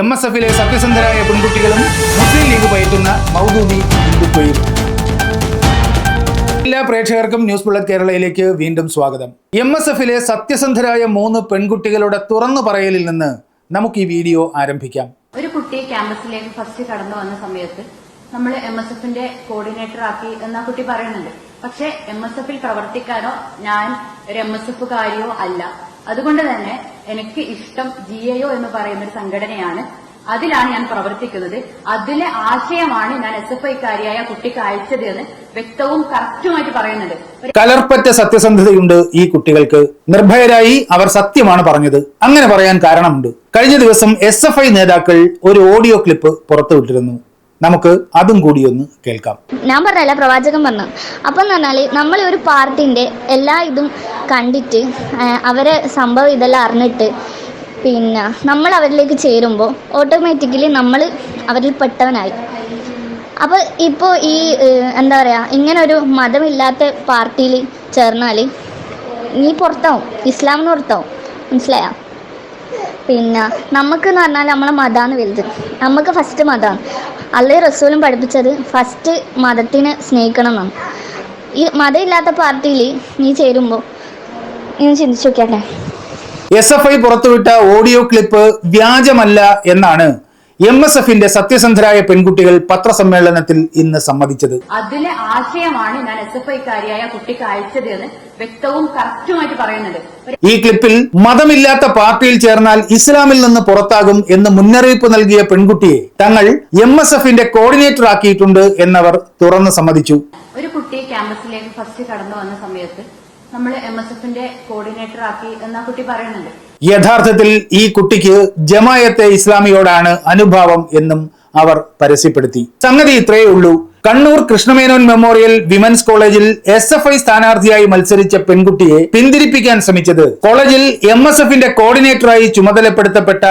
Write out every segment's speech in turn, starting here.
M S എഫിലെ സത്യസന്ധരായ പെൺകുട്ടികളും മുസ്ലിം league പയറ്റുന്ന Maududi ഹിന്ദുത്വയും എല്ലാ പ്രേക്ഷകർക്കും ന്യൂസ് ബുള്ളറ്റ് കേരളയിലേക്ക് വീണ്ടും സ്വാഗതം. എം എസ് എഫിലെ സത്യസന്ധരായ മൂന്ന് പെൺകുട്ടികളുടെ തുറന്നു പറയലിൽ നിന്ന് നമുക്ക് ഈ വീഡിയോ ആരംഭിക്കാം. ഒരു കുട്ടി ക്യാമ്പസിലേക്ക് ഫസ്റ്റ് കടന്നു വന്ന സമയത്ത് നമ്മൾ എം എസ് എഫിന്റെ കോർഡിനേറ്റർ ആക്കി എന്ന കുട്ടി പറയുന്നുണ്ട്. പക്ഷെ എം എസ് എഫിൽ പ്രവർത്തിക്കാനോ ഞാൻ ഒരു എം എസ് എഫ് കാരിയോ അല്ല. അതുകൊണ്ട് തന്നെ എനിക്ക് ഇഷ്ടം ജി എഒ എന്ന് പറയുന്ന ഒരു സംഘടനയാണ്. അതിലാണ് ഞാൻ പ്രവർത്തിക്കുന്നത്. അതിലെ ആശയമാണ് ഞാൻ എസ് എഫ് ഐക്കാരിയായ കുട്ടിക്ക് അയച്ചത് എന്ന് വ്യക്തവും കറക്റ്റുമായിട്ട് പറയുന്നുണ്ട്. ഒരു കലർപ്പറ്റ സത്യസന്ധതയുണ്ട് ഈ കുട്ടികൾക്ക്. നിർഭയരായി അവർ സത്യമാണ് പറഞ്ഞത്. അങ്ങനെ പറയാൻ കാരണമുണ്ട്. കഴിഞ്ഞ ദിവസം എസ് നേതാക്കൾ ഒരു ഓഡിയോ ക്ലിപ്പ് പുറത്തുവിട്ടിരുന്നു. നമുക്ക് അതും കൂടി ഒന്ന് കേൾക്കാം. ഞാൻ പറഞ്ഞല്ല പ്രവാചകൻ പറഞ്ഞു അപ്പം എന്ന് പറഞ്ഞാൽ നമ്മൾ ഒരു പാർട്ടിന്റെ എല്ലാ ഇതും കണ്ടിട്ട് അവരെ സംഭവം ഇതെല്ലാം അറിഞ്ഞിട്ട് പിന്നെ നമ്മൾ അവരിലേക്ക് ചേരുമ്പോൾ ഓട്ടോമാറ്റിക്കലി നമ്മൾ അവരിൽ പെട്ടവനായി. അപ്പോൾ ഇപ്പോ ഈ എന്താ പറയുക ഇങ്ങനെ ഒരു മതമില്ലാത്ത പാർട്ടിയിൽ ചേർന്നാൽ നീ പുറത്താവും ഇസ്ലാമിന് പുറത്താവും. മനസ്സിലായോ? പിന്നെ നമുക്ക് എന്ന് പറഞ്ഞാൽ നമ്മളെ മതമാണ് വലുത്. നമുക്ക് ഫസ്റ്റ് മതമാണ്. അല്ലേ റസൂലും പഠിപ്പിച്ചത് ഫസ്റ്റ് മതത്തിനെ സ്നേഹിക്കണം എന്നാണ് ഈ മതമില്ലാത്ത പാർട്ടിയിൽ നീ ചേരുമ്പോൾ നീ ചിന്തിച്ചു നോക്കിയാട്ടെ. എസ് എഫ് ഐ പുറത്തുവിട്ട ഓഡിയോ ക്ലിപ്പ് വ്യാജമല്ല എന്നാണ് എം എസ് എഫിന്റെ സത്യസന്ധരായ പെൺകുട്ടികൾ പത്രസമ്മേളനത്തിൽ ഇന്ന് സമ്മതിച്ചത്. അതിലെ ആശയമാണ് ഞാൻ എസ് എഫ് ഐക്കാരിയായ കുട്ടിക്ക് അയച്ചത് എന്ന് വ്യക്തവും കറക്റ്റുമായിട്ട് പറയുന്നുണ്ട്. ഈ ക്ലിപ്പിൽ മതമില്ലാത്ത പാർട്ടിയിൽ ചേർന്നാൽ ഇസ്ലാമിൽ നിന്ന് പുറത്താകും എന്ന് മുന്നറിയിപ്പ് നൽകിയ പെൺകുട്ടിയെ തങ്ങൾ എം എസ് എഫിന്റെ കോർഡിനേറ്റർ ആക്കിയിട്ടുണ്ട് എന്നവർ തുറന്ന് സമ്മതിച്ചു. ഒരു കുട്ടി ക്യാമ്പസിലേക്ക് ഫസ്റ്റ് കടന്നു വന്ന സമയത്ത് നമ്മൾ എം എസ് എഫിന്റെ കോർഡിനേറ്റർ ആക്കി എന്ന കുട്ടി പറയുന്നുണ്ട്. യഥാർത്ഥത്തിൽ ഈ കുട്ടിക്ക് ജമായത്തെ ഇസ്ലാമിയോടാണ് അനുഭാവം എന്നും അവർ പരസ്യപ്പെടുത്തി. സംഗതി ഇത്രയേ ഉള്ളൂ. കണ്ണൂർ കൃഷ്ണമേനോൻ മെമ്മോറിയൽ വിമൻസ് കോളേജിൽ എസ് എഫ് ഐ സ്ഥാനാർത്ഥിയായി മത്സരിച്ച പെൺകുട്ടിയെ പിന്തിരിപ്പിക്കാൻ ശ്രമിച്ചത് കോളേജിൽ എം എസ് എഫിന്റെ കോർഡിനേറ്ററായി ചുമതലപ്പെടുത്തപ്പെട്ട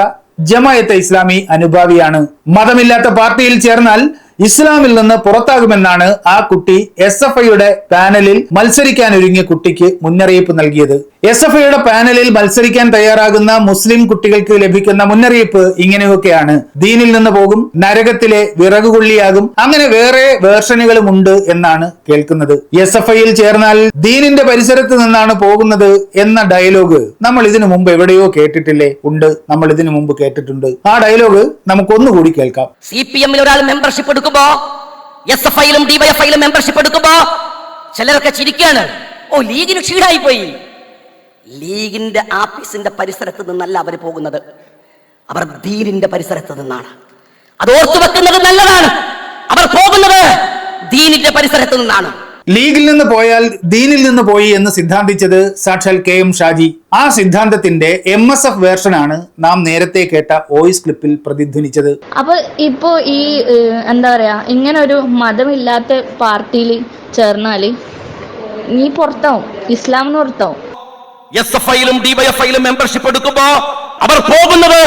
ജമായത്തെ ഇസ്ലാമി അനുഭാവിയാണ്. മതമില്ലാത്ത പാർട്ടിയിൽ ചേർന്നാൽ ഇസ്ലാമിൽ നിന്ന് പുറത്താകുമെന്നാണ് ആ കുട്ടി എസ് എഫ് ഐയുടെ പാനലിൽ മത്സരിക്കാനൊരുങ്ങിയ കുട്ടിക്ക് മുന്നറിയിപ്പ് നൽകിയത്. എസ് എഫ് ഐയുടെ പാനലിൽ മത്സരിക്കാൻ തയ്യാറാകുന്ന മുസ്ലിം കുട്ടികൾക്ക് ലഭിക്കുന്ന മുന്നറിയിപ്പ് ഇങ്ങനെയൊക്കെയാണ്. ദീനിൽ നിന്ന് പോകും നരകത്തിലെ വിറകുകൊള്ളിയാകും അങ്ങനെ വേറെ വേർഷനുകളും ഉണ്ട് എന്നാണ് കേൾക്കുന്നത്. എസ് എഫ് ഐയിൽ ചേർന്നാൽ ദീനിന്റെ പരിസരത്ത് നിന്നാണ് പോകുന്നത് എന്ന ഡയലോഗ് നമ്മൾ ഇതിനു മുമ്പ് എവിടെയോ കേട്ടിട്ടില്ലേ? ഉണ്ട് നമ്മൾ ഇതിനു മുമ്പ് കേട്ടിട്ടുണ്ട്. ആ ഡയലോഗ് നമുക്കൊന്നുകൂടി കേൾക്കാം. സി പി എമ്മിൽ ഒരാൾ മെമ്പർഷിപ്പ് എടുക്കുമ്പോ എസ് എഫ് ഐയിലും ഡിവൈഎഫ്ഐയിലും മെമ്പർഷിപ്പ് എടുക്കുമ്പോ ചിലരൊക്കെ ചിരിക്കാണ്. ഓ ലീഗിന് ക്ഷീണായി പോയി ലീഗിന്റെ ആഫീസിന്റെ പരിസരത്ത് നിന്നല്ല അവർ പോകുന്നത്. അവർ ദീനിന്റെ പരിസരത്ത് നിന്നാണ്. അത് ഓർത്തു വെക്കുന്നത് നല്ലതാണ്. അവർ പോകുന്നത് ദീനിന്റെ പരിസരത്ത് നിന്നാണ്. ലീഗിൽ നിന്ന് പോയാൽ ദീനിൽ നിന്ന് പോയി എന്ന് സിദ്ധാന്തിച്ചത് സാക്ഷാൽ കെ എം ഷാജി. ആ സിദ്ധാന്തത്തിന്റെ എം എസ് എഫ് വേർഷനാണ് നാം നേരത്തെ കേട്ട വോയിസ് ക്ലിപ്പിൽ പ്രതിധ്വനിച്ചത്. അപ്പൊ ഇപ്പോ ഈ എന്താ പറയാ ഇങ്ങനെ ഒരു മതമില്ലാത്ത പാർട്ടിയിൽ ചേർന്നാൽ നീ പുറത്താവും ഇസ്ലാമിന് പുറത്താവും. എസ് എഫ് ഐയിലും ഡിവൈഎഫ്ഐയിലും മെമ്പർഷിപ്പ് എടുക്കുമ്പോ അവർ പോകുന്നത്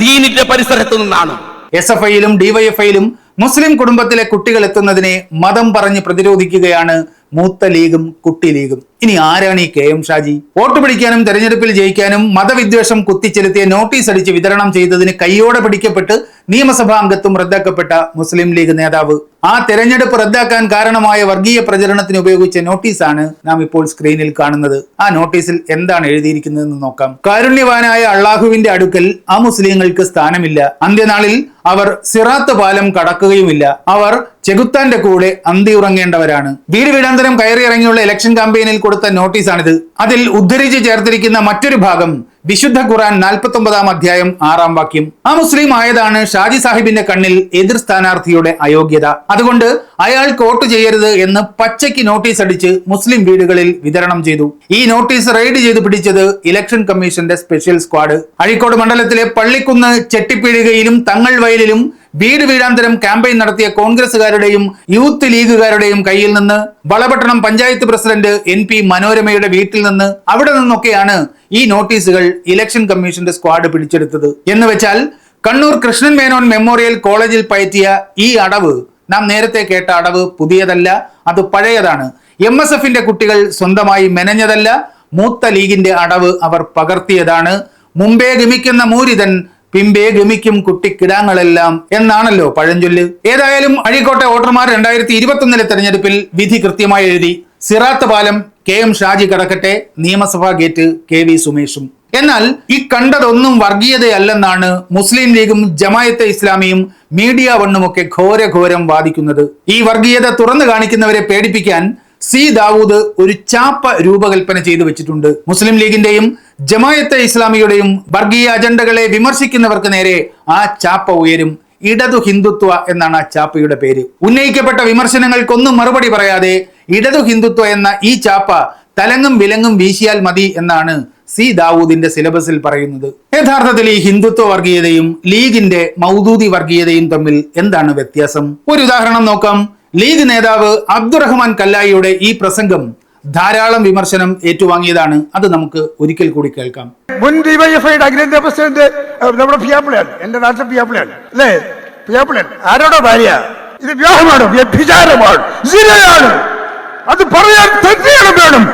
ദീനിന്റെ പരിസരത്ത് നിന്നാണ്. എസ് എഫ് ഐയിലും ഡിവൈഎഫ്ഐയിലും മുസ്ലിം കുടുംബത്തിലെ കുട്ടികൾ എത്തുന്നതിനെ മതം പറഞ്ഞ് പ്രതിരോധിക്കുകയാണ് മൂത്ത ലീഗും കുട്ടി ലീഗും. ഇനി ആരാണ് ഈ കെ എം ഷാജി? വോട്ട് പിടിക്കാനും തെരഞ്ഞെടുപ്പിൽ ജയിക്കാനും മതവിദ്വേഷം കുത്തിച്ചെലുത്തിയ നോട്ടീസ് അടിച്ച് വിതരണം ചെയ്തതിന് കയ്യോടെ പിടിക്കപ്പെട്ട് നിയമസഭാ അംഗത്വം റദ്ദാക്കപ്പെട്ട മുസ്ലിം ലീഗ് നേതാവ്. ആ തെരഞ്ഞെടുപ്പ് റദ്ദാക്കാൻ കാരണമായ വർഗീയ പ്രചരണത്തിന് ഉപയോഗിച്ച നോട്ടീസാണ് നാം ഇപ്പോൾ സ്ക്രീനിൽ കാണുന്നത്. ആ നോട്ടീസിൽ എന്താണ് എഴുതിയിരിക്കുന്നതെന്ന് നോക്കാം. കാരുണ്യവാനായ അള്ളാഹുവിന്റെ അടുക്കൽ ആ മുസ്ലിങ്ങൾക്ക് സ്ഥാനമില്ല. അന്ത്യനാളിൽ അവർ സിറാത്ത് പാലം കടക്കുകയുമില്ല. അവർ ചെകുത്താന്റെ കൂടെ അന്തി ഉറങ്ങേണ്ടവരാണ്. വീട് വീടാന്തരം കയറിയിറങ്ങിയുള്ള ഇലക്ഷൻ കാമ്പയിനിൽ കൊടുത്ത നോട്ടീസാണിത്. അതിൽ ഉദ്ധരിച്ച് ചേർത്തിരിക്കുന്ന മറ്റൊരു ഭാഗം വിശുദ്ധ ഖുറാൻ നാൽപ്പത്തി ഒമ്പതാം അധ്യായം ആറാം വാക്യം. ആ മുസ്ലിം ആയതാണ് ഷാജി സാഹിബിന്റെ കണ്ണിൽ എതിർ സ്ഥാനാർത്ഥിയുടെ അയോഗ്യത. അതുകൊണ്ട് അയാൾ വോട്ട് ചെയ്യരുത് എന്ന് പച്ചയ്ക്ക് നോട്ടീസ് അടിച്ച് മുസ്ലിം വീടുകളിൽ വിതരണം ചെയ്തു. ഈ നോട്ടീസ് റെയ്ഡ് ചെയ്ത് പിടിച്ചത് ഇലക്ഷൻ കമ്മീഷന്റെ സ്പെഷ്യൽ സ്ക്വാഡ്. അഴീക്കോട് മണ്ഡലത്തിലെ പള്ളിക്കുന്ന് ചെട്ടിപ്പീടികയിലും തങ്ങൾ വയലിലും വീട് വീടാന്തരം ക്യാമ്പയിൻ നടത്തിയ കോൺഗ്രസുകാരുടെയും യൂത്ത് ലീഗുകാരുടെയും കയ്യിൽ നിന്ന് Valapattanam panchayat president N P മനോരമയുടെ വീട്ടിൽ നിന്ന് അവിടെ നിന്നൊക്കെയാണ് ഈ നോട്ടീസുകൾ ഇലക്ഷൻ കമ്മീഷന്റെ സ്ക്വാഡ് പിടിച്ചെടുത്തത്. എന്ന് വെച്ചാൽ കണ്ണൂർ കൃഷ്ണൻ മേനോൻ മെമ്മോറിയൽ കോളേജിൽ പയറ്റിയ ഈ അടവ് നാം നേരത്തെ കേട്ട അടവ് പുതിയതല്ല അത് പഴയതാണ്. എം എസ് എഫിന്റെ കുട്ടികൾ സ്വന്തമായി മെനഞ്ഞതല്ല മൂത്ത ലീഗിന്റെ അടവ് അവർ പകർത്തിയതാണ്. മുമ്പേ ഗമിക്കുന്ന മൂരിതൻ പിമ്പേ ഗമിക്കും കുട്ടിക്കിടാങ്ങളെല്ലാം എന്നാണല്ലോ പഴഞ്ചൊല്ല്. ഏതായാലും അഴീക്കോട്ടെ വോട്ടർമാർ രണ്ടായിരത്തി ഇരുപത്തൊന്നിലെ തെരഞ്ഞെടുപ്പിൽ വിധി കൃത്യമായി എഴുതി. സിറാത്ത് പാലം കെ എം ഷാജി കടക്കട്ടെ നിയമസഭാ ഗേറ്റ് കെ വി സുമേഷും. എന്നാൽ ഈ കണ്ടതൊന്നും വർഗീയതയല്ലെന്നാണ് മുസ്ലിം ലീഗും ജമായത്തെ ഇസ്ലാമിയും മീഡിയ വണ്ണുമൊക്കെ ഘോരഘോരം വാദിക്കുന്നത്. ഈ വർഗീയത തുറന്നു കാണിക്കുന്നവരെ പേടിപ്പിക്കാൻ സി ദാവൂദ് ഒരു ചാപ്പ രൂപകൽപ്പന ചെയ്തു വെച്ചിട്ടുണ്ട്. മുസ്ലിം ലീഗിന്റെയും ജമായത്തെ ഇസ്ലാമിയുടെയും വർഗീയ അജണ്ടകളെ വിമർശിക്കുന്നവർക്ക് നേരെ ആ ചാപ്പ ഉയരും. ഇടതു ഹിന്ദുത്വ എന്നാണ് ആ ചാപ്പയുടെ പേര്. ഉന്നയിക്കപ്പെട്ട വിമർശനങ്ങൾക്കൊന്നും മറുപടി പറയാതെ ഇടതു ഹിന്ദുത്വ എന്ന ഈ ചാപ്പ തലങ്ങും വിലങ്ങും വീശിയാൽ മതി എന്നാണ് സി ദാവൂദിന്റെ സിലബസിൽ പറയുന്നത്. യഥാർത്ഥത്തിൽ ഈ ഹിന്ദുത്വ വർഗീയതയും ലീഗിന്റെ മൗദൂദി വർഗീയതയും തമ്മിൽ എന്താണ് വ്യത്യാസം? ഒരു ഉദാഹരണം നോക്കാം. ലീഗ് നേതാവ് അബ്ദുറഹ്മാൻ കല്ലായിയുടെ ഈ പ്രസംഗം ധാരാളം വിമർശനം ഏറ്റുവാങ്ങിയതാണ്. അത് നമുക്ക് ഒരിക്കൽ കൂടി കേൾക്കാം. മുൻ ഡിവൈഎഫ്ഐയുടെ അഖിലേന്ത്യാ പ്രസിഡന്റ് നമ്മുടെ പിയാപ്പിളയാണ് എന്റെ നാട്ടിലെ പിയാപ്പിളയാണ് അല്ലേ? പിയാപ്പിളൻ ആരോടോ ഭാര്യ. ഇത് വിവാഹമാണ് വ്യഭിചാരമാണ് അത് പറയാൻ തെറ്റിയാണ് വേണം.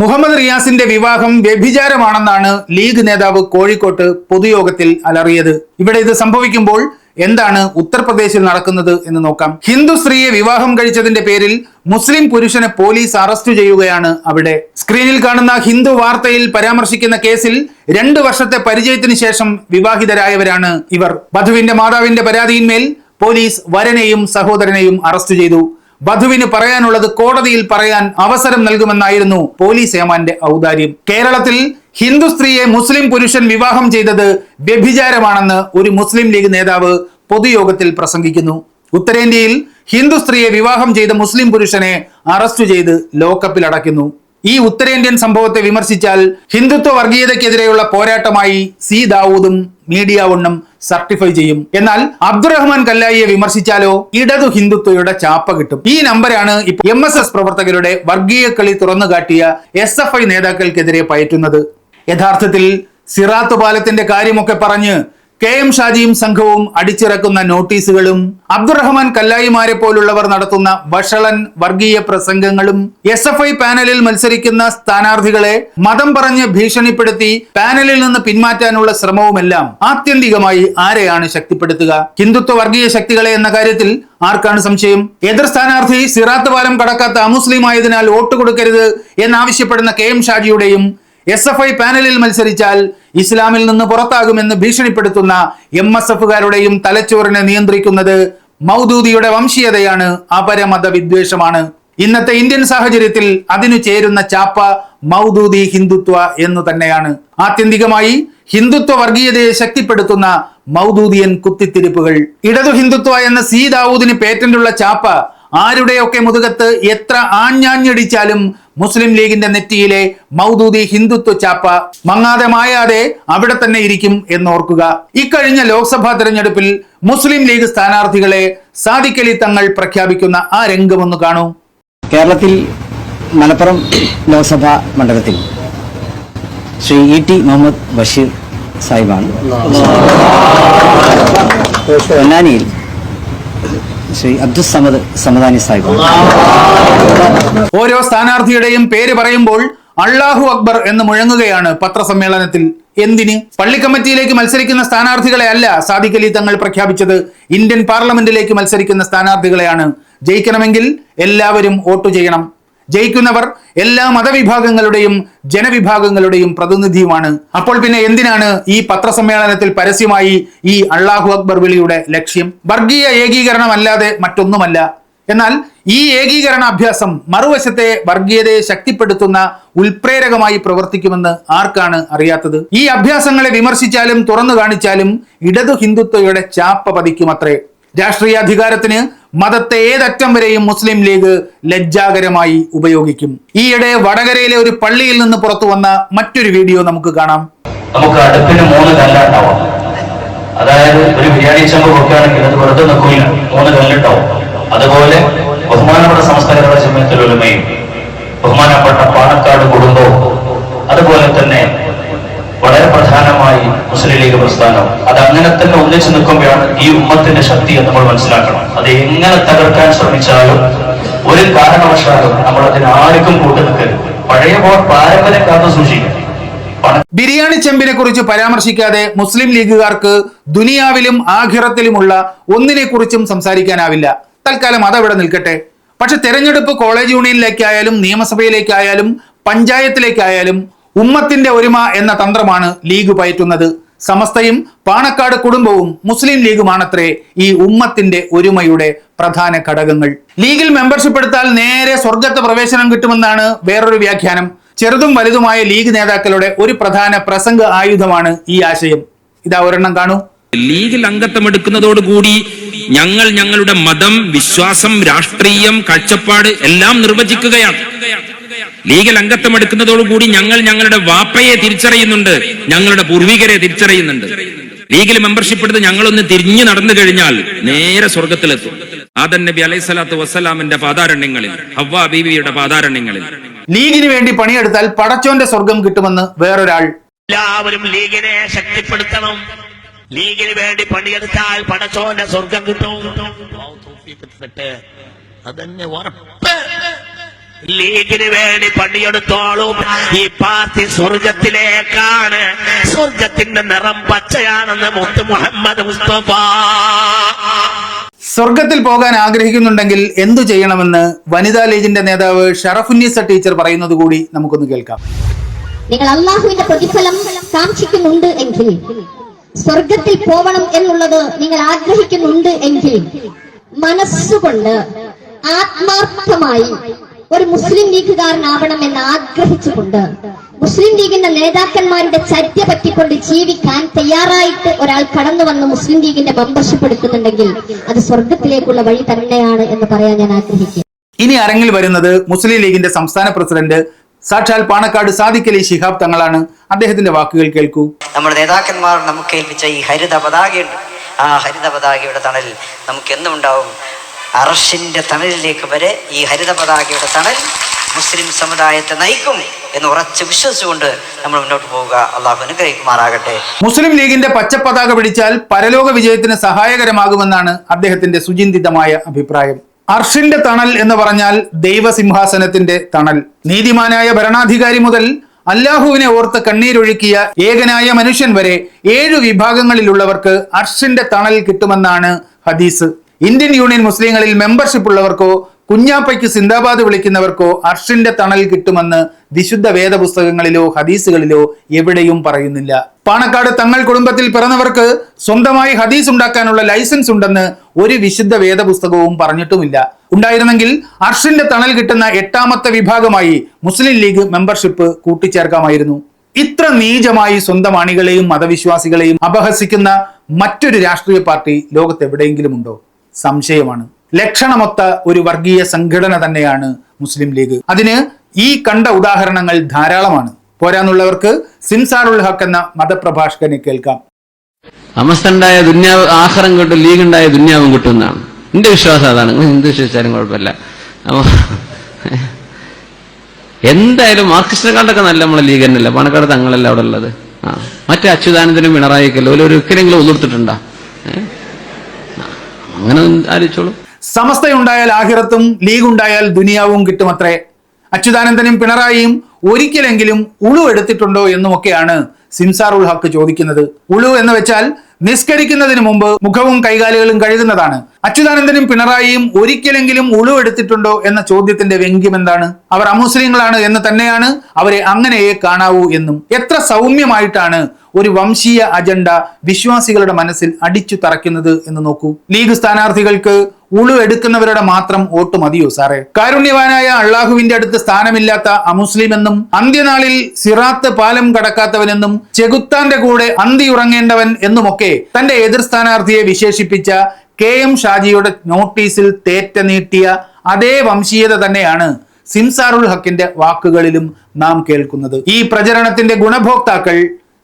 മുഹമ്മദ് റിയാസിന്റെ വിവാഹം വ്യഭിചാരമാണെന്നാണ് ലീഗ് നേതാവ് കോഴിക്കോട്ട് പൊതുയോഗത്തിൽ അലറിയത്. ഇവിടെ ഇത് സംഭവിക്കുമ്പോൾ എന്താണ് ഉത്തർപ്രദേശിൽ നടക്കുന്നത് എന്ന് നോക്കാം. ഹിന്ദു സ്ത്രീയെ വിവാഹം കഴിച്ചതിന്റെ പേരിൽ മുസ്ലിം പുരുഷനെ പോലീസ് അറസ്റ്റ് ചെയ്യുകയാണ് അവിടെ. സ്ക്രീനിൽ കാണുന്ന ഹിന്ദു വാർത്തയിൽ പരാമർശിക്കുന്ന കേസിൽ രണ്ടു വർഷത്തെ പരിചയത്തിന് ശേഷം വിവാഹിതരായവരാണ് ഇവർ. വധുവിന്റെ മാതാവിന്റെ പരാതിയിന്മേൽ പോലീസ് വരനെയും സഹോദരനെയും അറസ്റ്റ് ചെയ്തു. വധുവിന് പറയാനുള്ളത് കോടതിയിൽ പറയാൻ അവസരം നൽകുമെന്നായിരുന്നു പോലീസ് ഏമാന്റെ ഔദാര്യം. കേരളത്തിൽ ഹിന്ദു സ്ത്രീയെ മുസ്ലിം പുരുഷൻ വിവാഹം ചെയ്തത് വ്യഭിചാരമാണെന്ന് ഒരു മുസ്ലിം ലീഗ് നേതാവ് പൊതുയോഗത്തിൽ പ്രസംഗിക്കുന്നു. ഉത്തരേന്ത്യയിൽ ഹിന്ദു സ്ത്രീയെ വിവാഹം ചെയ്ത മുസ്ലിം പുരുഷനെ അറസ്റ്റ് ചെയ്ത് ലോക്കപ്പിൽ അടയ്ക്കുന്നു. ഈ ഉത്തരേന്ത്യൻ സംഭവത്തെ വിമർശിച്ചാൽ ഹിന്ദുത്വ വർഗീയതയ്ക്കെതിരെയുള്ള പോരാട്ടമായി സി ദാവൂദും മീഡിയ ഒണ്ണും സർട്ടിഫൈ ചെയ്യും. എന്നാൽ അബ്ദുറഹ്മാൻ കല്ലായിയെ വിമർശിച്ചാലോ ഇടതു ഹിന്ദുത്വയുടെ ചാപ്പ കിട്ടും. ഈ നമ്പരാണ് ഇപ്പോൾ എം പ്രവർത്തകരുടെ വർഗീയ കളി തുറന്നുകാട്ടിയ എസ് എഫ് ഐ നേതാക്കൾക്കെതിരെ പയറ്റുന്നത്. യഥാർത്ഥത്തിൽ സിറാത്ത് പാലത്തിന്റെ കാര്യമൊക്കെ പറഞ്ഞ് കെ എം ഷാജിയും സംഘവും അടിച്ചിറക്കുന്ന നോട്ടീസുകളും അബ്ദുറഹ്മാൻ കല്ലായിമാരെ പോലുള്ളവർ നടത്തുന്ന വഷളൻ വർഗീയ പ്രസംഗങ്ങളും എസ് എഫ് ഐ പാനലിൽ മത്സരിക്കുന്ന സ്ഥാനാർത്ഥികളെ മതം പറഞ്ഞ് ഭീഷണിപ്പെടുത്തി പാനലിൽ നിന്ന് പിന്മാറ്റാനുള്ള ശ്രമവുമെല്ലാം ആത്യന്തികമായി ആരെയാണ് ശക്തിപ്പെടുത്തുക? ഹിന്ദുത്വ വർഗീയ ശക്തികളെ എന്ന കാര്യത്തിൽ ആർക്കാണ് സംശയം? എതിർ സ്ഥാനാർത്ഥി സിറാത്ത് പാലം കടക്കാത്ത അമുസ്ലിം ആയതിനാൽ വോട്ട് കൊടുക്കരുത് എന്നാവശ്യപ്പെടുന്ന കെ എം ഷാജിയുടെയും എസ് എഫ് ഐ പാനലിൽ മത്സരിച്ചാൽ ഇസ്ലാമിൽ നിന്ന് പുറത്താകുമെന്ന് ഭീഷണിപ്പെടുത്തുന്ന എം എസ് എഫുകാരുടെയും തലച്ചോറിനെ നിയന്ത്രിക്കുന്നത് മൗദൂദിയുടെ വംശീയതയാണ് അപരമത വിദ്വേഷമാണ് ഇന്നത്തെ ഇന്ത്യൻ സാഹചര്യത്തിൽ അതിനു ചേരുന്ന ചാപ്പ മൗദൂദി ഹിന്ദുത്വ എന്ന് തന്നെയാണ്. ആത്യന്തികമായി ഹിന്ദുത്വ വർഗീയതയെ ശക്തിപ്പെടുത്തുന്ന മൗദൂദിയൻ കുത്തിത്തിരിപ്പുകൾ. ഇടതു ഹിന്ദുത്വ എന്ന സി ദാവൂദിന് പേറ്റന്റുള്ള ചാപ്പ ആരുടെയൊക്കെ മുതുകത്ത് എത്ര ആഞ്ഞാഞ്ഞടിച്ചാലും മുസ്ലിം ലീഗിന്റെ നെറ്റിയിലെ മൗദൂദി ഹിന്ദുത്വ ചാപ്പ മങ്ങാതെ മായാതെ അവിടെ തന്നെ ഇരിക്കും എന്നോർക്കുക. ഇക്കഴിഞ്ഞ ലോക്സഭാ തെരഞ്ഞെടുപ്പിൽ മുസ്ലിം ലീഗ് സ്ഥാനാർത്ഥികളെ സാദിക്കലി തങ്ങൾ പ്രഖ്യാപിക്കുന്ന ആ രംഗമൊന്ന് കാണൂ. കേരളത്തിൽ മലപ്പുറം ലോക്സഭാ മണ്ഡലത്തിൽ ശ്രീ ഇ ടി മുഹമ്മദ് ബഷീർ സാഹിബാണ്. പൊന്നാനിയിൽ ശ്രീ അബ്ദുൽ സമദ് സമദാനി സാഹിബ് ഓരോ സ്ഥാനാർത്ഥിയുടെയും പേര് പറയുമ്പോൾ അള്ളാഹു അക്ബർ എന്ന് മുഴങ്ങുകയാണ് പത്രസമ്മേളനത്തിൽ. എന്തിന്? പള്ളി കമ്മിറ്റിയിലേക്ക് മത്സരിക്കുന്ന സ്ഥാനാർത്ഥികളെ അല്ല സാദിഖലി തങ്ങൾ പ്രഖ്യാപിച്ചത്. ഇന്ത്യൻ പാർലമെന്റിലേക്ക് മത്സരിക്കുന്ന സ്ഥാനാർത്ഥികളെയാണ്. ജയിക്കണമെങ്കിൽ എല്ലാവരും വോട്ട് ചെയ്യണം. ജയിക്കുന്നവർ എല്ലാ മതവിഭാഗങ്ങളുടെയും ജനവിഭാഗങ്ങളുടെയും പ്രതിനിധിയുമാണ്. അപ്പോൾ പിന്നെ എന്തിനാണ് ഈ പത്രസമ്മേളനത്തിൽ പരസ്യമായി ഈ അള്ളാഹു അക്ബർ വിളിയുടെ ലക്ഷ്യം? വർഗീയ ഏകീകരണമല്ലാതെ മറ്റൊന്നുമല്ല. എന്നാൽ ഈ ഏകീകരണ അഭ്യാസം മറുവശത്തെ വർഗീയതയെ ശക്തിപ്പെടുത്തുന്ന ഉൽപ്രേരകമായി പ്രവർത്തിക്കുമെന്ന് ആർക്കാണ് അറിയാത്തത്? ഈ അഭ്യാസങ്ങളെ വിമർശിച്ചാലും തുറന്നു കാണിച്ചാലും ഇടതു ഹിന്ദുത്വയുടെ ചാപ്പ പതിക്കുമത്രേ. രാഷ്ട്രീയ അധികാരത്തിന് മതത്തെ ഏതറ്റം വരെയും മുസ്ലിം ലീഗ് ലജ്ജാകരമായി ഉപയോഗിക്കും. ഈയിടെ വടകരയിലെ ഒരു പള്ളിയിൽ നിന്ന് പുറത്തു വന്ന മറ്റൊരു വീഡിയോ നമുക്ക് കാണാം. നമുക്ക് അടുപ്പിന് മൂന്ന് കല്ലുണ്ടാവും. അതായത് ഒരു ബിരിയാണി ചെമ്പ് കൊടുക്കുകയാണെങ്കിൽ അത് വെറുതെ നിൽക്കില്ല മൂന്ന് കല്ലുണ്ടാവും അതുപോലെ ബഹുമാനപ്പെട്ട സംസ്കാരങ്ങളുടെ ജമയത്തിലൊരുമയും ബഹുമാനപ്പെട്ട പാണക്കാട് കുടുംബവും അതുപോലെ തന്നെ പ്രധാനമായി മുസ്ലിം ലീഗ് പ്രസ്ഥാനം. അത് അങ്ങനെ തന്നെ ഒന്നിച്ചു നിൽക്കുമ്പോഴാണ് ഈ ഉമ്മത്തിന്റെ ശക്തി നമ്മൾ മനസ്സിലാക്കണം. അത് എങ്ങനെ തകർക്കാൻ ശ്രമിച്ചാലും ഒരു കാരണവശാലും നമ്മൾ അതിന് ആർക്കും കൂട്ടു നിൽക്കരുത്. പഴയ പാരമ്പര്യം കാത്തു സൂക്ഷിക്കും ബിരിയാണി ചെമ്പിനെ കുറിച്ച് പരാമർശിക്കാതെ മുസ്ലിം ലീഗുകാർക്ക് ദുനിയാവിലും ആഖിറത്തിലുമുള്ള ഒന്നിനെ കുറിച്ചും സംസാരിക്കാനാവില്ല. തൽക്കാലം അതവിടെ നിൽക്കട്ടെ. പക്ഷെ തെരഞ്ഞെടുപ്പ് കോളേജ് യൂണിയനിലേക്കായാലും നിയമസഭയിലേക്കായാലും പഞ്ചായത്തിലേക്കായാലും ഉമ്മത്തിന്റെ ഒരുമ എന്ന തന്ത്രമാണ് ലീഗ് പയറ്റുന്നത്. സമസ്തയും പാണക്കാട് കുടുംബവും മുസ്ലിം ലീഗുമാണത്രേ ഈ ഉമ്മത്തിന്റെ ഒരുമയുടെ പ്രധാന ഘടകങ്ങൾ. ലീഗിൽ മെമ്പർഷിപ്പ് എടുത്താൽ നേരെ സ്വർഗത്ത് പ്രവേശനം കിട്ടുമെന്നാണ് വേറൊരു വ്യാഖ്യാനം. ചെറുതും വലുതുമായ ലീഗ് നേതാക്കളുടെ ഒരു പ്രധാന പ്രസംഗ ആയുധമാണ് ഈ ആശയം. ഇതാ ഒരെണ്ണം കാണൂ. ലീഗിൽ അംഗത്വം എടുക്കുന്നതോടുകൂടി ഞങ്ങൾ ഞങ്ങളുടെ മതം വിശ്വാസം രാഷ്ട്രീയം കാഴ്ചപ്പാട് എല്ലാം നിർവചിക്കുകയാണ്. ലീഗിൽ അംഗത്വം എടുക്കുന്നതോടുകൂടി ഞങ്ങൾ ഞങ്ങളുടെ വാപ്പയെ തിരിച്ചറിയുന്നുണ്ട് ഞങ്ങളുടെ പൂർവികരെ തിരിച്ചറിയുന്നുണ്ട്. ലീഗിൽ മെമ്പർഷിപ്പ് എടുത്ത് ഞങ്ങളൊന്ന് തിരിഞ്ഞു നടന്നു കഴിഞ്ഞാൽ നേരെ സ്വർഗത്തിലെത്തും. ആദൻ നബി അലൈഹി സ്വലാത്തു വസ്സലാമിന്റെ പാതാരണ്യങ്ങളിൽ ഹവ്വ ബീവിയുടെ പാതാരണ്യങ്ങളിൽ ലീഗിന് വേണ്ടി പണിയെടുത്താൽ പടച്ചോന്റെ സ്വർഗം കിട്ടുമെന്ന് വേറൊരാൾ എല്ലാവരും ലീഗിനെ ശക്തിപ്പെടുത്തണം. ലീഗിന് വേണ്ടി പണിയെടുത്താൽ പടച്ചോന്റെ സ്വർഗം കിട്ടും. അതന്നെ ഉറപ്പ്. ലീഗിന് വേണ്ടി പണിയെടുത്തോളും. ഈ പാർട്ടി സ്വർഗത്തിലേക്കാണ്. സ്വർഗത്തിന്റെ നിറം പച്ചയാണെന്ന് മുത്ത് മുഹമ്മദ് മുസ്തഫ. സ്വർഗത്തിൽ പോകാൻ ആഗ്രഹിക്കുന്നുണ്ടെങ്കിൽ എന്തു ചെയ്യണമെന്ന് വനിതാ ലീഗിന്റെ നേതാവ് ഷറഫുന്നീസ ടീച്ചർ പറയുന്നത് കൂടി നമുക്കൊന്ന് കേൾക്കാം. നിങ്ങൾ അള്ളാഹുവിന്റെ പ്രതിഫലം കാക്ഷിക്കുന്നുണ്ട് എങ്കിൽ സ്വർഗത്തിൽ പോവണം എന്നുള്ളത് നിങ്ങൾ ആഗ്രഹിക്കുന്നുണ്ട് എങ്കിൽ മനസ്സുകൊണ്ട് ആത്മാർത്ഥമായി ഒരു മുസ്ലിം ലീഗുകാരനാവണം എന്ന് ആഗ്രഹിച്ചുകൊണ്ട് മുസ്ലിം ലീഗിന്റെ നേതാക്കന്മാരുടെ ചര്യ പറ്റിക്കൊണ്ട് ജീവിക്കാൻ തയ്യാറായിട്ട് ഒരാൾ കടന്നു വന്ന് മുസ്ലിം ലീഗിന്റെ മെമ്പർഷിപ്പ് എടുക്കുന്നുണ്ടെങ്കിൽ അത് സ്വർഗത്തിലേക്കുള്ള വഴി തന്നെയാണ് എന്ന് പറയാൻ ഞാൻ ആഗ്രഹിക്കുന്നു. ഇനി അരങ്ങിൽ വരുന്നത് മുസ്ലിം ലീഗിന്റെ സംസ്ഥാന പ്രസിഡന്റ് സാക്ഷാൽ പാണക്കാട് സാദിഖലി ശിഹാബ് തങ്ങളാണ്. അദ്ദേഹത്തിന്റെ വാക്കുകൾ കേൾക്കൂ. നമ്മുടെ നേതാക്കന്മാർ നമുക്ക് ഏൽപ്പിച്ച ഈ ഹരിത പതാകയുണ്ട് ആ ഹരിത പതാകയുടെ തണലിൽ നമുക്ക് എന്നും ഉണ്ടാവും അറഷിന്റെ തണലിലേക്ക് വരെ ഈ ഹരിത പതാകയുടെ തണൽ മുസ്ലിം സമുദായത്തെ നയിക്കും എന്ന് ഉറച്ച് വിശ്വസിച്ചുകൊണ്ട് നമ്മൾ മുന്നോട്ട് പോവുക. അള്ളാഹു അനുഗ്രഹിക്കുമാറാകട്ടെ. മുസ്ലിം ലീഗിന്റെ പച്ചപ്പതാക പിടിച്ചാൽ പരലോക വിജയത്തിന് സഹായകരമാകുമെന്നാണ് അദ്ദേഹത്തിന്റെ സുചിന്തിതമായ അഭിപ്രായം. അർഷിന്റെ തണൽ എന്ന് പറഞ്ഞാൽ ദൈവസിംഹാസനത്തിന്റെ തണൽ. നീതിമാനായ ഭരണാധികാരി മുതൽ അല്ലാഹുവിനെ ഓർത്ത് കണ്ണീരൊഴുക്കിയ ഏകനായ മനുഷ്യൻ വരെ ഏഴു വിഭാഗങ്ങളിലുള്ളവർക്ക് അർഷിന്റെ തണൽ കിട്ടുമെന്നാണ് ഹദീസ്. ഇന്ത്യൻ യൂണിയൻ മുസ്ലിങ്ങളിൽ മെമ്പർഷിപ്പ് ഉള്ളവർക്കോ കുഞ്ഞാപ്പയ്ക്ക് സിന്ദാബാദ് വിളിക്കുന്നവർക്കോ അർഷിന്റെ തണൽ കിട്ടുമെന്ന് വിശുദ്ധ വേദപുസ്തകങ്ങളിലോ ഹദീസുകളിലോ എവിടെയും പറയുന്നില്ല. പാണക്കാട് തങ്ങൾ കുടുംബത്തിൽ പിറന്നവർക്ക് സ്വന്തമായി ഹദീസ് ഉണ്ടാക്കാനുള്ള ലൈസൻസ് ഉണ്ടെന്ന് ഒരു വിശുദ്ധ വേദപുസ്തകവും പറഞ്ഞിട്ടുമില്ല. ഉണ്ടായിരുന്നെങ്കിൽ അർഷിന്റെ തണൽ കിട്ടുന്ന എട്ടാമത്തെ വിഭാഗമായി മുസ്ലിം ലീഗ് മെമ്പർഷിപ്പ് കൂട്ടിച്ചേർക്കാമായിരുന്നു. ഇത്ര നീചമായി സ്വന്തം അണികളെയും മതവിശ്വാസികളെയും അപഹസിക്കുന്ന മറ്റൊരു രാഷ്ട്രീയ പാർട്ടി ലോകത്ത് എവിടെയെങ്കിലും ഉണ്ടോ സംശയമാണ്. ലക്ഷണമൊത്ത ഒരു വർഗീയ സംഘടന തന്നെയാണ് മുസ്ലിം ലീഗ്. അതിന് ഈ കണ്ട ഉദാഹരണങ്ങൾ ധാരാളമാണ്. പോരാന്നുള്ളവർക്ക് സിൻസാറുൽ ഹക്ക് എന്ന മതപ്രഭാഷകനെ കേൾക്കാം. അമസ്തുണ്ടായ ദുന്യാവ് ആഹാരം കിട്ടും ലീഗ് ഉണ്ടായ ദുന്യാവും കിട്ടും എന്നാണ് എന്റെ വിശ്വാസം അതാണ്? എന്ത് വിശ്വസിച്ചാലും കുഴപ്പമില്ല. അപ്പൊ എന്തായാലും മാർക്സിസ്റ്റിനെക്കാണ്ടൊക്കെ നല്ല നമ്മളെ ലീഗ് തന്നെയല്ല? പണക്കാട് തങ്ങളല്ല അവിടെ ഉള്ളത്? ആ മറ്റേ അച്യുതാനന്ദനും പിണറായിക്കല്ലോ ഒരു ഒരിക്കലെങ്കിലും ഒന്നിർത്തിട്ടുണ്ടോ അങ്ങനെ ആലോചിച്ചോളൂ. സമസ്തയുണ്ടായാൽ ആഹിറത്തും ലീഗ് ഉണ്ടായാൽ ദുനിയാവും കിട്ടുമത്രേ. അച്യുതാനന്ദനും പിണറായിയും ഒരിക്കലെങ്കിലും ഉളു എടുത്തിട്ടുണ്ടോ എന്നുമൊക്കെയാണ് സിൻസാറുൽ ഹക്ക് ചോദിക്കുന്നത്. ഉളു എന്ന് വെച്ചാൽ നിസ്കരിക്കുന്നതിന് മുമ്പ് മുഖവും കൈകാലുകളും കഴുകുന്നതാണ്. അച്യുതാനന്ദനും പിണറായിയും ഒരിക്കലെങ്കിലും ഉളുവെടുത്തിട്ടുണ്ടോ എന്ന ചോദ്യത്തിന്റെ വ്യംഗ്യം എന്താണ്? അവർ അമുസ്ലിങ്ങളാണ് എന്ന് തന്നെയാണ് അവരെ അങ്ങനെയേ കാണാവൂ എന്നും. എത്ര സൗമ്യമായിട്ടാണ് ഒരു വംശീയ അജണ്ട വിശ്വാസികളുടെ മനസ്സിൽ അടിച്ചു തറയ്ക്കുന്നത് എന്ന് നോക്കൂ. ലീഗ് സ്ഥാനാർത്ഥികൾക്ക് ഉളു എടുക്കുന്നവരുടെ മാത്രം വോട്ട് മതിയോ സാറേ? കാരുണ്യവാനായ അള്ളാഹുവിന്റെ അടുത്ത് സ്ഥാനമില്ലാത്ത അമുസ്ലിം എന്നും അന്ത്യനാളിൽ സിറാത്ത് പാലം കടക്കാത്തവനെന്നും ചെകുത്താന്റെ കൂടെ അന്തി ഉറങ്ങേണ്ടവൻ എന്നുമൊക്കെ തന്റെ എതിർ സ്ഥാനാർത്ഥിയെ വിശേഷിപ്പിച്ച കെ എം ഷാജിയുടെ നോട്ടീസിൽ തേറ്റ നീട്ടിയ അതേ വംശീയത തന്നെയാണ് സിംസാറുൽ ഹക്കിന്റെ വാക്കുകളിലും നാം കേൾക്കുന്നത്. ഈ പ്രചരണത്തിന്റെ ഗുണഭോക്താക്കൾ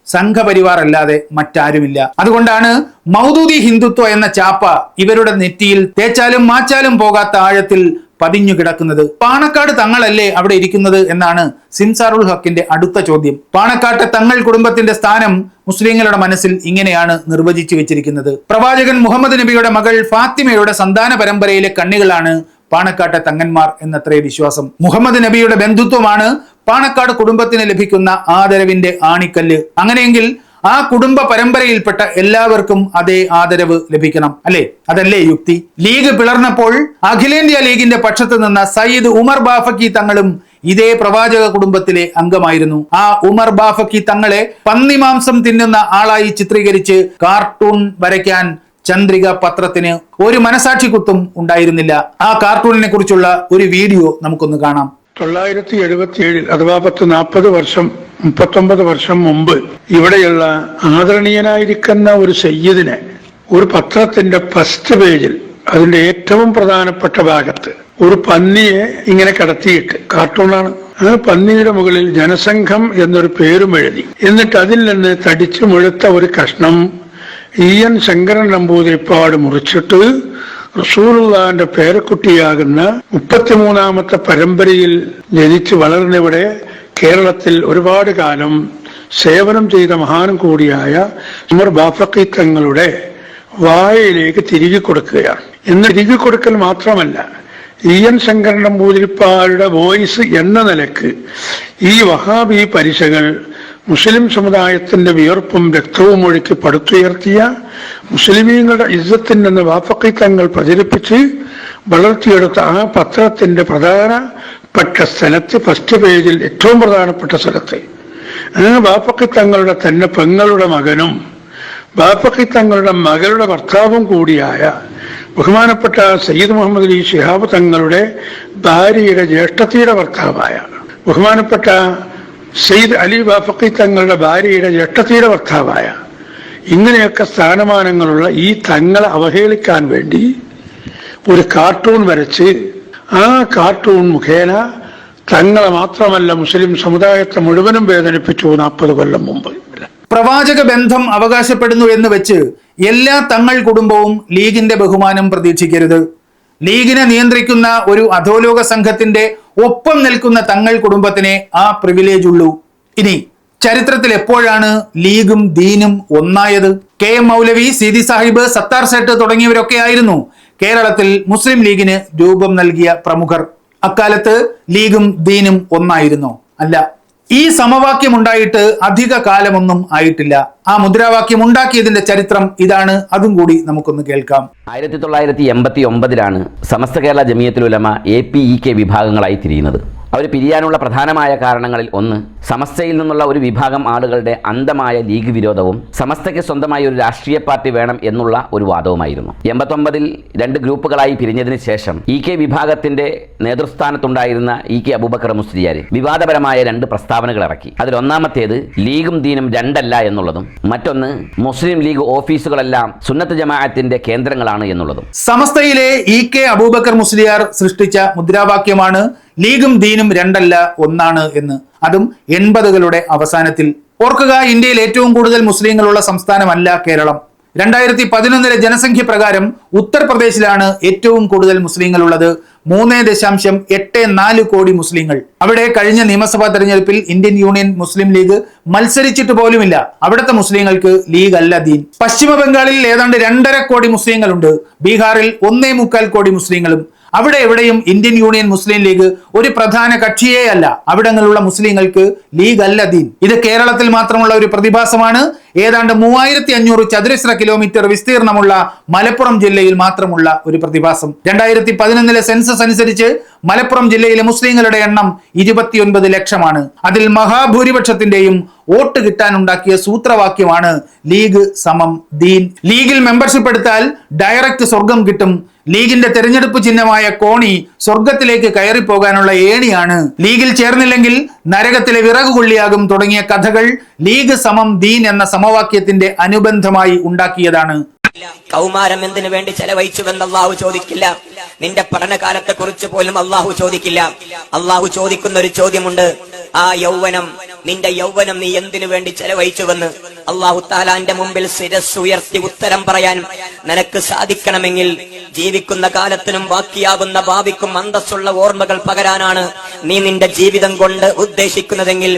സംഘപരിവാർ അല്ലാതെ മറ്റാരുമില്ല. അതുകൊണ്ടാണ് മൗദൂദി ഹിന്ദുത്വ എന്ന ചാപ്പ ഇവരുടെ നെറ്റിയിൽ തേച്ചാലും മാച്ചാലും പോകാത്ത ആഴത്തിൽ പതിഞ്ഞു കിടക്കുന്നത്. പാണക്കാട് തങ്ങളല്ലേ അവിടെ ഇരിക്കുന്നത് എന്നാണ് സിൻസാറുൽ ഹക്കിന്റെ അടുത്ത ചോദ്യം. പാണക്കാട്ടെ തങ്ങൾ കുടുംബത്തിന്റെ സ്ഥാനം മുസ്ലിങ്ങളുടെ മനസ്സിൽ ഇങ്ങനെയാണ് നിർവചിച്ചു വെച്ചിരിക്കുന്നത്. പ്രവാചകൻ മുഹമ്മദ് നബിയുടെ മകൾ ഫാത്തിമയുടെ സന്താന പരമ്പരയിലെ കണ്ണികളാണ് പാണക്കാട്ടെ തങ്ങന്മാർ എന്നത്രേ വിശ്വാസം. മുഹമ്മദ് നബിയുടെ ബന്ധുത്വമാണ് പാണക്കാട് കുടുംബത്തിന് ലഭിക്കുന്ന ആദരവിന്റെ ആണിക്കല്ല്. അങ്ങനെയെങ്കിൽ ആ കുടുംബ പരമ്പരയിൽപ്പെട്ട എല്ലാവർക്കും അതേ ആദരവ് ലഭിക്കണം അല്ലെ? അതല്ലേ യുക്തി? ലീഗ് പിളർന്നപ്പോൾ അഖിലേന്ത്യാ ലീഗിന്റെ പക്ഷത്ത് നിന്ന സയ്യിദ് ഉമർ ബാഫക്കി തങ്ങളും ഇതേ പ്രവാചക കുടുംബത്തിലെ അംഗമായിരുന്നു. ആ ഉമർ ബാഫക്കി തങ്ങളെ പന്നിമാംസം തിന്നുന്ന ആളായി ചിത്രീകരിച്ച് കാർട്ടൂൺ വരയ്ക്കാൻ ചന്ദ്രിക പത്രത്തിന് ഒരു മനസാക്ഷി കുത്തും ഉണ്ടായിരുന്നില്ല. ആ കാർട്ടൂണിനെ കുറിച്ചുള്ള ഒരു വീഡിയോ നമുക്കൊന്ന് കാണാം. തൊള്ളായിരത്തി എഴുപത്തി ഏഴിൽ അഥവാ പത്ത് നാൽപ്പത് വർഷം മുപ്പത്തൊമ്പത് വർഷം മുമ്പ് ഇവിടെയുള്ള ആദരണീയനായിരിക്കുന്ന ഒരു സയ്യിദിനെ ഒരു പത്രത്തിന്റെ ഫസ്റ്റ് പേജിൽ അതിന്റെ ഏറ്റവും പ്രധാനപ്പെട്ട ഭാഗത്ത് ഒരു പന്നിയെ ഇങ്ങനെ കടത്തിയിട്ട് കാർട്ടൂണാണ്. ആ പന്നിയുടെ മുകളിൽ ജനസംഘം എന്നൊരു പേരും എഴുതി. എന്നിട്ട് അതിൽ നിന്ന് തടിച്ചു മുഴുത്ത ഒരു കഷ്ണം ഇ എൻ ശങ്കരൻ നമ്പൂതിരിപ്പാട് മുറിച്ചിട്ട് റസൂലുള്ളാന്റെ പേരക്കുട്ടിയാകുന്ന മുപ്പത്തിമൂന്നാമത്തെ പരമ്പരയിൽ ജനിച്ചു വളർന്നിവിടെ കേരളത്തിൽ ഒരുപാട് കാലം സേവനം ചെയ്ത മഹാനും കൂടിയായ ഉമർ ബാഫക്കി തങ്ങളുടെ വായയിലേക്ക് തിരികെ കൊടുക്കുകയാണ്. എന്ന് തിരികെ കൊടുക്കൽ മാത്രമല്ല ഇ എൻ ശങ്കരൻ നമ്പൂതിരിപ്പാടുടെ വോയിസ് എന്ന നിലയ്ക്ക് ഈ വഹാബി പരിശകൾ മുസ്ലിം സമുദായത്തിന്റെ വിയർപ്പും രക്തവും ഒഴുക്കി പടുത്തുയർത്തിയ മുസ്ലിമീങ്ങളുടെ ഇജ്ജത്തിൽ നിന്ന് വാപ്പക്കി തങ്ങൾ പ്രചരിപ്പിച്ച് വളർത്തിയെടുത്ത ആ പത്രത്തിന്റെ പ്രധാനപ്പെട്ട സ്ഥലത്ത് ഫസ്റ്റ് പേജിൽ ഏറ്റവും പ്രധാനപ്പെട്ട സ്ഥലത്ത്. ആ വാപ്പക്കി തങ്ങളുടെ തന്നെ പെങ്ങളുടെ മകനും ബാപ്പക്കി തങ്ങളുടെ മകളുടെ ഭർത്താവും കൂടിയായ ബഹുമാനപ്പെട്ട സയ്യിദ് മുഹമ്മദ് അലി ശിഹാബ് തങ്ങളുടെ ഭാര്യയുടെ ജ്യേഷ്ഠത്തിയുടെ ഭർത്താവായ ബഹുമാനപ്പെട്ട സെയ്ദ് അലി ബാഫക്കി തങ്ങളുടെ ഭാര്യയുടെ ജട്ടത്തിയുടെ ഭർത്താവായ ഇങ്ങനെയൊക്കെ സ്ഥാനമാനങ്ങളുള്ള ഈ തങ്ങളെ അവഹേളിക്കാൻ വേണ്ടി ഒരു കാർട്ടൂൺ വരച്ച് ആ കാർട്ടൂൺ മുഖേന തങ്ങളെ മാത്രമല്ല മുസ്ലിം സമുദായത്തെ മുഴുവനും വേദനിപ്പിച്ചു നാൽപ്പത് കൊല്ലം മുമ്പ്. പ്രവാചക ബന്ധം അവകാശപ്പെടുന്നു എന്ന് വെച്ച് എല്ലാ തങ്ങൾ കുടുംബവും ലീഗിന്റെ ബഹുമാനം പ്രതീക്ഷിക്കരുത്. ലീഗിനെ നിയന്ത്രിക്കുന്ന ഒരു അധോലോക സംഘത്തിന്റെ ഒപ്പം നിൽക്കുന്ന തങ്ങൾ കുടുംബത്തിനെ ആ പ്രിവിലേജ് ഉള്ളൂ. ഇനി ചരിത്രത്തിൽ എപ്പോഴാണ് ലീഗും ദീനും ഒന്നായത്? കെ എം മൗലവി സീതി സാഹിബ് സത്താർ സെട്ട് തുടങ്ങിയവരൊക്കെ ആയിരുന്നു. കേരളത്തിൽ മുസ്ലിം ലീഗിന് രൂപം നൽകിയ പ്രമുഖർ. അക്കാലത്ത് ലീഗും ദീനും ഒന്നായിരുന്നു. അല്ല ഈ സമവാക്യം ഉണ്ടായിട്ട് അധിക കാലമൊന്നും ആയിട്ടില്ല. ആ മുദ്രാവാക്യം ഉണ്ടാക്കിയതിന്റെ ചരിത്രം ഇതാണ്. അതും കൂടി നമുക്കൊന്ന് കേൾക്കാം. ആയിരത്തി തൊള്ളായിരത്തി എൺപത്തി ഒമ്പതിലാണ് Samastha Kerala Jamiyyathul Ulama A P E K വിഭാഗങ്ങളായി തിരിയുന്നത്. അവർ പിരിയാനുള്ള പ്രധാനമായ കാരണങ്ങളിൽ ഒന്ന് സമസ്തയിൽ നിന്നുള്ള ഒരു വിഭാഗം ആളുകളുടെ അന്ധമായ ലീഗ് വിരോധവും സമസ്തയ്ക്ക് സ്വന്തമായി ഒരു രാഷ്ട്രീയ പാർട്ടി വേണം എന്നുള്ള ഒരു വാദവുമായിരുന്നു. എൺപത്തൊമ്പതിൽ രണ്ട് ഗ്രൂപ്പുകളായി പിരിഞ്ഞതിന് ശേഷം ഇ കെ വിഭാഗത്തിന്റെ നേതൃസ്ഥാനത്തുണ്ടായിരുന്ന ഇ കെ അബൂബക്കർ മുസ്ലിയാർ വിവാദപരമായ രണ്ട് പ്രസ്താവനകൾ ഇറക്കി. അതിലൊന്നാമത്തേത് ലീഗും ദീനും രണ്ടല്ല എന്നുള്ളതും മറ്റൊന്ന് മുസ്ലിം ലീഗ് ഓഫീസുകളെല്ലാം സുന്നത്ത് ജമാഅത്തിന്റെ കേന്ദ്രങ്ങളാണ് എന്നുള്ളതും. സമസ്തയിലെ ഇ കെ അബൂബക്കർ മുസ്ലിയാർ സൃഷ്ടിച്ച മുദ്രാവാക്യമാണ് ലീഗും ദീനും രണ്ടല്ല ഒന്നാണ് എന്ന്. അതും എൺപതുകളുടെ അവസാനത്തിൽ. ഓർക്കുക ഇന്ത്യയിൽ ഏറ്റവും കൂടുതൽ മുസ്ലിങ്ങളുള്ള സംസ്ഥാനമല്ല കേരളം. രണ്ടായിരത്തി പതിനൊന്നിലെ ജനസംഖ്യ പ്രകാരം ഉത്തർപ്രദേശിലാണ് ഏറ്റവും കൂടുതൽ മുസ്ലിങ്ങളുള്ളത്. മൂന്ന് ദശാംശം എട്ട് നാല് കോടി മുസ്ലിങ്ങൾ. അവിടെ കഴിഞ്ഞ നിയമസഭാ തെരഞ്ഞെടുപ്പിൽ ഇന്ത്യൻ യൂണിയൻ മുസ്ലിം ലീഗ് മത്സരിച്ചിട്ട് പോലുമില്ല. അവിടുത്തെ മുസ്ലിങ്ങൾക്ക് ലീഗ് അല്ല ദീൻ. പശ്ചിമ ബംഗാളിൽ ഏതാണ്ട് രണ്ടര കോടി മുസ്ലിങ്ങളുണ്ട്. ബീഹാറിൽ ഒന്നേ മുക്കാൽ കോടി മുസ്ലിങ്ങളും. അവിടെ എവിടെയും ഇന്ത്യൻ യൂണിയൻ മുസ്ലിം ലീഗ് ഒരു പ്രധാന കക്ഷിയേ അല്ല. അവിടങ്ങളിലുള്ള മുസ്ലിങ്ങൾക്ക് ലീഗ് അല്ല ദീൻ. ഇത് കേരളത്തിൽ മാത്രമുള്ള ഒരു പ്രതിഭാസമാണ്. ഏതാണ്ട് മൂവായിരത്തി അഞ്ഞൂറ് ചതുരശ്ര കിലോമീറ്റർ വിസ്തീർണമുള്ള മലപ്പുറം ജില്ലയിൽ മാത്രമുള്ള ഒരു പ്രതിഭാസം. രണ്ടായിരത്തി പതിനൊന്നിലെ സെൻസസ് അനുസരിച്ച് മലപ്പുറം ജില്ലയിലെ മുസ്ലിങ്ങളുടെ എണ്ണം ഇരുപത്തിയൊൻപത് ലക്ഷമാണ്. അതിൽ മഹാഭൂരിപക്ഷത്തിന്റെയും വോട്ട് കിട്ടാനുണ്ടാക്കിയ സൂത്രവാക്യമാണ് ലീഗ് സമം ദീൻ. ലീഗിൽ മെമ്പർഷിപ്പ് എടുത്താൽ ഡയറക്റ്റ് സ്വർഗം കിട്ടും ലീഗിന്റെ തെരഞ്ഞെടുപ്പ് ചിഹ്നമായ കോണി സ്വർഗത്തിലേക്ക് കയറി പോകാനുള്ള ഏണിയാണ്. ലീഗിൽ ചേർന്നില്ലെങ്കിൽ നരകത്തിലെ വിറകുകൊള്ളിയാകും തുടങ്ങിയ കഥകൾ ലീഗ് സമം ദീൻ എന്ന സമവാക്യത്തിന്റെ അനുബന്ധമായി ഉണ്ടാക്കിയതാണ്. കൗമാരം എന്തിനു വേണ്ടി ചെലവഴിച്ചുവെന്ന് അള്ളാഹു ചോദിക്കില്ല. നിന്റെ പഠനകാലത്തെ കുറിച്ച് പോലും അള്ളാഹു ചോദിക്കില്ല. അള്ളാഹു ചോദിക്കുന്ന ഒരു ചോദ്യമുണ്ട്. ആ യൗവനം നിന്റെ യൗവനം നീ എന്തിനു വേണ്ടി ചെലവഴിച്ചുവെന്ന്? അള്ളാഹു താലാന്റെ മുമ്പിൽ ഉയർത്തി ഉത്തരം പറയാൻ നിനക്ക് സാധിക്കണമെങ്കിൽ ജീവിക്കുന്ന കാലത്തിനും ബാക്കിയാകുന്ന ഭാവിക്കും അന്തസ്സുള്ള ഓർമ്മകൾ പകരാനാണ് നീ നിന്റെ ജീവിതം കൊണ്ട് ഉദ്ദേശിക്കുന്നതെങ്കിൽ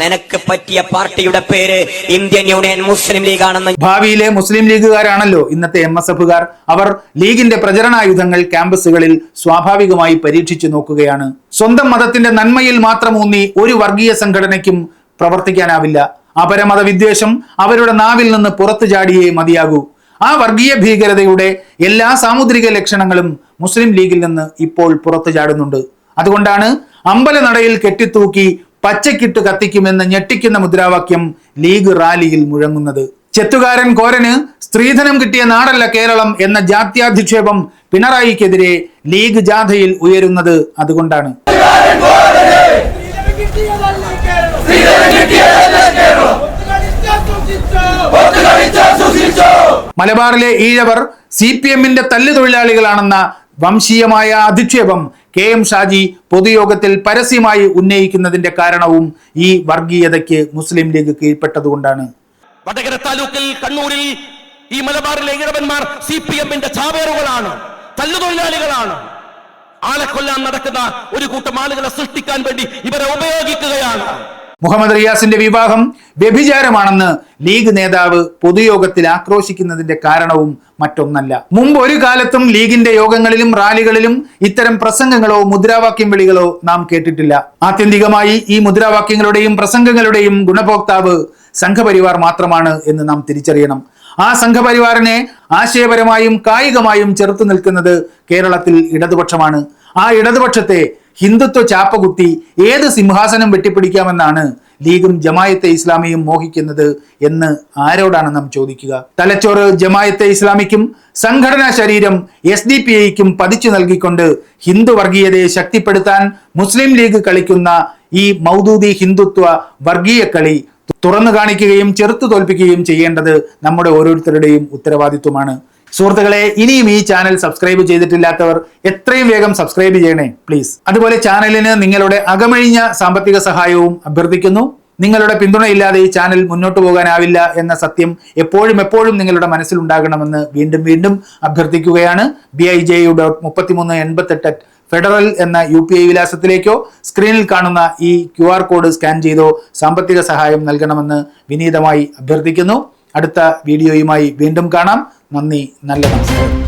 നിനക്ക് പറ്റിയ പാർട്ടിയുടെ പേര് ഇന്ത്യൻ യൂണിയൻ മുസ്ലിം ലീഗ് ആണെന്ന് ഭാവിയിലെ മുസ്ലിം ലീഗുകാരാണല്ലോ ഇന്നത്തെ എം എസ് എഫുകാർ. അവർ ലീഗിന്റെ പ്രചരണായുധങ്ങൾ ക്യാമ്പസുകളിൽ സ്വാഭാവികമായി പരീക്ഷിച്ചു നോക്കുകയാണ്. സ്വന്തം മതത്തിന്റെ നന്മയിൽ മാത്രം ഊന്നി ഒരു വർഗീയ സംഘടനയ്ക്കും പ്രവർത്തിക്കാനാവില്ല. അപരമത വിദ്വേഷം അവരുടെ നാവിൽ നിന്ന് പുറത്തു ചാടിയേ മതിയാകൂ. ആ വർഗീയ ഭീകരതയുടെ എല്ലാ സാമുദ്രിക ലക്ഷണങ്ങളും മുസ്ലിം ലീഗിൽ നിന്ന് ഇപ്പോൾ പുറത്തു ചാടുന്നുണ്ട്. അതുകൊണ്ടാണ് അമ്പലനടയിൽ കെട്ടിത്തൂക്കി പച്ചക്കിട്ട് കത്തിക്കുമെന്ന് ഞെട്ടിക്കുന്ന മുദ്രാവാക്യം ലീഗ് റാലിയിൽ മുഴങ്ങുന്നത്. ചെത്തുകാരൻ കോരന് സ്ത്രീധനം കിട്ടിയ നാടല്ല കേരളം എന്ന ജാത്യാധിക്ഷേപം പിണറായിക്കെതിരെ ലീഗ് ജാഥയിൽ ഉയരുന്നത് അതുകൊണ്ടാണ്. മലബാറിലെ ഈഴവർ സി പി എമ്മിന്റെ തല്ലുതൊഴിലാളികളാണെന്ന വംശീയമായ അധിക്ഷേപം കെ എം ഷാജി പൊതുയോഗത്തിൽ പരസ്യമായി ഉന്നയിക്കുന്നതിന്റെ കാരണവും ഈ വർഗീയതയ്ക്ക് മുസ്ലിം ലീഗ് കീഴ്പ്പെട്ടതുകൊണ്ടാണ്. വടകര താലൂക്കിൽ കണ്ണൂരിൽ ഈ മലബാറിലെ ഈഴവന്മാർ സി പി എമ്മിന്റെ ചാവേറുകളാണ് തല്ലുതൊഴിലാളികളാണ്. ആളെ കൊല്ലാൻ നടക്കുന്ന ഒരു കൂട്ടം ആളുകളെ സൃഷ്ടിക്കാൻ വേണ്ടി ഇവരെ ഉപയോഗിക്കുകയാണ്. മുഹമ്മദ് റിയാസിന്റെ വിവാഹം വ്യഭിചാരമാണെന്ന് ലീഗ് നേതാവ് പൊതുയോഗത്തിൽ ആക്രോശിക്കുന്നതിന്റെ കാരണവും മറ്റൊന്നല്ല. മുമ്പ് ഒരു കാലത്തും ലീഗിന്റെ യോഗങ്ങളിലും റാലികളിലും ഇത്തരം പ്രസംഗങ്ങളോ മുദ്രാവാക്യം വിളികളോ നാം കേട്ടിട്ടില്ല. ആത്യന്തികമായി ഈ മുദ്രാവാക്യങ്ങളുടെയും പ്രസംഗങ്ങളുടെയും ഗുണഭോക്താവ് സംഘപരിവാർ മാത്രമാണ് എന്ന് നാം തിരിച്ചറിയണം. ആ സംഘപരിവാറിനെ ആശയപരമായും കായികമായും ചെറുത്തു നിൽക്കുന്നത് കേരളത്തിൽ ഇടതുപക്ഷമാണ്. ആ ഇടതുപക്ഷത്തെ ഹിന്ദുത്വ ചാപ്പകുത്തി ഏത് സിംഹാസനം വെട്ടിപ്പിടിക്കാമെന്നാണ് ലീഗും ജമായത്തെ ഇസ്ലാമിയും മോഹിക്കുന്നത് എന്ന് ആരോടാണ് നാം ചോദിക്കുക? തലച്ചോറ് ജമായത്തെ ഇസ്ലാമിക്കും സംഘടനാ ശരീരം എസ് ഡി പി ഐക്കും പതിച്ചു നൽകിക്കൊണ്ട് ഹിന്ദു വർഗീയതയെ ശക്തിപ്പെടുത്താൻ മുസ്ലിം ലീഗ് കളിക്കുന്ന ഈ മൗദൂദി ഹിന്ദുത്വ വർഗീയ കളി തുറന്നു കാണിക്കുകയും ചെറുത്തു തോൽപ്പിക്കുകയും ചെയ്യേണ്ടത് നമ്മുടെ ഓരോരുത്തരുടെയും ഉത്തരവാദിത്വമാണ്. സുഹൃത്തുക്കളെ ഇനിയും ഈ ചാനൽ സബ്സ്ക്രൈബ് ചെയ്തിട്ടില്ലാത്തവർ എത്രയും വേഗം സബ്സ്ക്രൈബ് ചെയ്യണേ പ്ലീസ് അതുപോലെ ചാനലിന് നിങ്ങളുടെ അകമഴിഞ്ഞ സാമ്പത്തിക സഹായവും അഭ്യർത്ഥിക്കുന്നു. നിങ്ങളുടെ പിന്തുണയില്ലാതെ ഈ ചാനൽ മുന്നോട്ട് പോകാനാവില്ല എന്ന സത്യം എപ്പോഴും എപ്പോഴും നിങ്ങളുടെ മനസ്സിലുണ്ടാകണമെന്ന് വീണ്ടും വീണ്ടും അഭ്യർത്ഥിക്കുകയാണ്. B I J U dot മുപ്പത്തിമൂന്ന് എൺപത്തെട്ട് ഫെഡറൽ എന്ന യു പി ഐ വിലാസത്തിലേക്കോ സ്ക്രീനിൽ കാണുന്ന ഈ ക്യു ആർ കോഡ് സ്കാൻ ചെയ്തോ സാമ്പത്തിക സഹായം നൽകണമെന്ന് വിനീതമായി അഭ്യർത്ഥിക്കുന്നു. അടുത്ത വീഡിയോയുമായി വീണ്ടും കാണാം. നന്ദി നല്ല നമസ്കാരം.